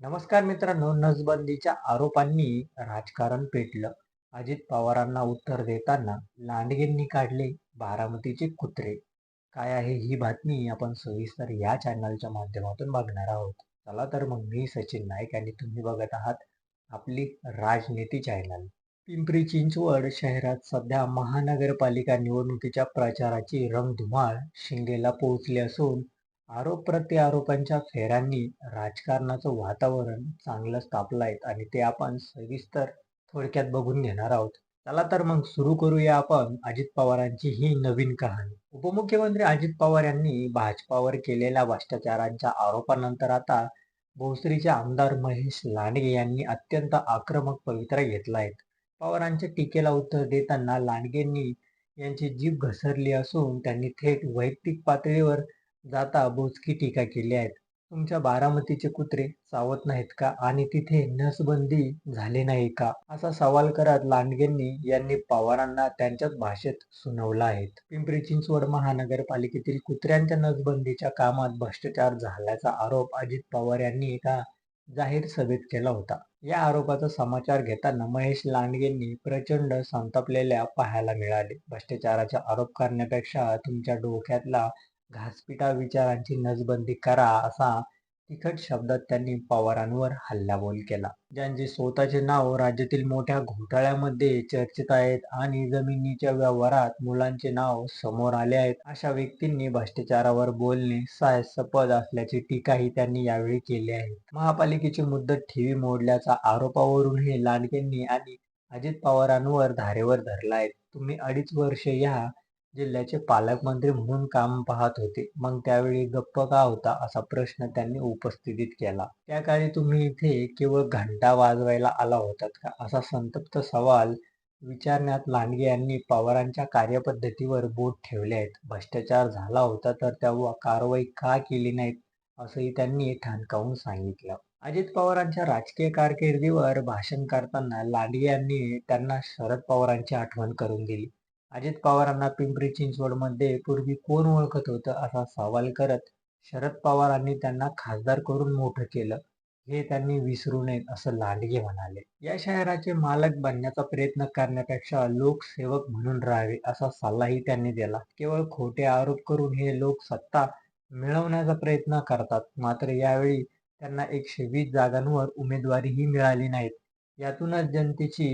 नमस्कार मित्रांनो नसबंदीच्या आरोपांनी राजकारण पेटलं. अजित पवारांना उत्तर देताना लांडगेंनी काढले बारामतीचे कुत्रे. काय आहे ही बातमी आपण सविस्तर या चॅनलच्या माध्यमातून बघणार आहोत. चला तर मग मी सचिन नाईक आणि तुम्ही बघत आहात आपली राजनीती चॅनल पिंपरी चिंचवड शहरात सध्या महानगरपालिका निवडणुकीच्या प्रचाराची रंगधुमाळ शिंगेला पोहोचली असून आरोप प्रत्यारोपांच्या फेऱ्यांनी राजकारणाचं वातावरण चांगलंच तापलं आहे आणि ते आपण सविस्तर थोडक्यात बघून घेणार आहोत. चला तर मग सुरू करूया आपण अजित पवारांची ही नवीन कहाणी. उपमुख्यमंत्री अजित पवार यांनी भाजपावर केलेल्या भ्रष्टाचारांच्या आरोपानंतर आता भोसरीचे आमदार महेश लांडगे यांनी अत्यंत आक्रमक पवित्रा घेतला आहे पवारांच्या टीकेला उत्तर देताना लांडगेंनी यांची जीभ घसरली असून त्यांनी थेट वैयक्तिक पातळीवर जाता बोचकी टीका केली आहेत. तुमच्या बारामतीचे कुत्रे चावत नाहीत का? आणि तिथे नसबंदी झाली नाही का? असा सवाल करत लांडगेंनी यांनी पवारांना त्यांच्याच भाषेत सुनावलं आहे पिंपरी चिंचवड महानगरपालिकेतील कुत्र्यांच्या नसबंदीच्या कामात भ्रष्टाचार झाल्याचा आरोप अजित पवार यांनी एका जाहीर सभेत केला होता. या आरोपाचा समाचार घेताना महेश लांडगेंनी प्रचंड संतापलेल्या पाहायला मिळाले. भ्रष्टाचाराचा आरोप करण्यापेक्षा तुमच्या डोक्यातला घासपिटा विचारांची नसबंदी करा असा तिखट शब्दात त्यांनी पवारांवर हल्लाबोल केला. ज्यांचे स्वतःचे नाव राज्यातील मोठ्या घोटाळ्यामध्ये चर्चेत आहेत आणि जमिनीच्या व्यवहारात मुलांचे नाव समोर आले आहेत अशा व्यक्तींनी भ्रष्टाचारावर बोलणे साहसपद असल्याची टीकाही त्यांनी यावेळी केली आहे. महापालिकेची मुदत ठेवी मोडल्याचा आरोपावरून हे लांडगेंनी आणि अजित पवारांवर धारेवर धरला आहे. तुम्ही अडीच वर्ष या जिल्ह्याचे पालकमंत्री म्हणून काम पाहत होते. मग त्यावेळी गप्प का होता असा प्रश्न त्यांनी उपस्थितीत केला. त्या काळी तुम्ही इथे केवळ घंटा वाजवायला आला होतात का? असा संतप्त सवाल विचारण्यात लांडगे यांनी पवारांच्या कार्यपद्धतीवर बोट ठेवले आहेत. भ्रष्टाचार झाला होता तर तेव्हा कारवाई का केली नाहीत असंही त्यांनी ठणकावून सांगितलं. अजित पवारांच्या राजकीय कारकिर्दीवर भाषण करताना लांडगे यांनी त्यांना शरद पवारांची आठवण करून दिली. अजित पवारांना पिंपरी चिंचवडमध्ये पूर्वी कोण ओळखत होतं असा सवाल करत शरद पवारांनी त्यांना खासदार करून मोठं केलं. हे त्यांनी विसरू नयेत असं लांडगे म्हणाले. या शहराचे मालक बनण्याचा प्रयत्न करण्यापेक्षा लोकसेवक म्हणून राहावे असा सल्लाही त्यांनी दिला. केवळ खोटे आरोप करून हे लोक सत्ता मिळवण्याचा प्रयत्न करतात. मात्र यावेळी त्यांना एकशे वीस जागांवर उमेदवारीही मिळाली नाहीत. यातूनच जनतेची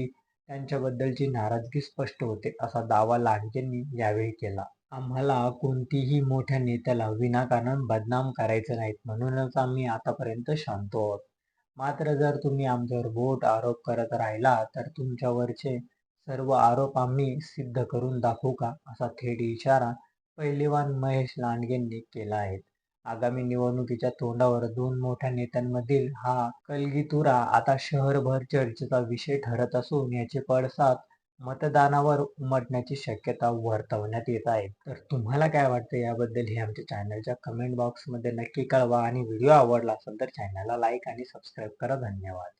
त्यांच्याबद्दलची नाराजगी स्पष्ट होते असा दावा लांडगेंनी यावेळी केला. आम्हाला कोणतीही मोठ्या नेत्याला विनाकारण बदनाम करायचं नाहीत म्हणूनच आम्ही आतापर्यंत शांत आहोत. मात्र जर तुम्ही आमच्यावर बोट आरोप करत राहिला तर तुमच्यावरचे सर्व आरोप आम्ही सिद्ध करून दाखवू का? असा थेट इशारा पहिलेवान महेश लांडगेंनी केला आहे. आगामी निवडणुकीच्या तोंडावर दोन मोठ्या नेत्यांमधील हा कलगीतुरा आता शहरभर चर्चेचा विषय ठरत असून याचे पडसाद मतदानावर उमटण्याची शक्यता वर्तवण्यात येत आहे. तर तुम्हाला काय वाटतं याबद्दल हे आमच्या चॅनलच्या कमेंट बॉक्समध्ये नक्की कळवा आणि व्हिडिओ आवडला असेल तर चॅनलला लाईक आणि सबस्क्राईब करा. धन्यवाद.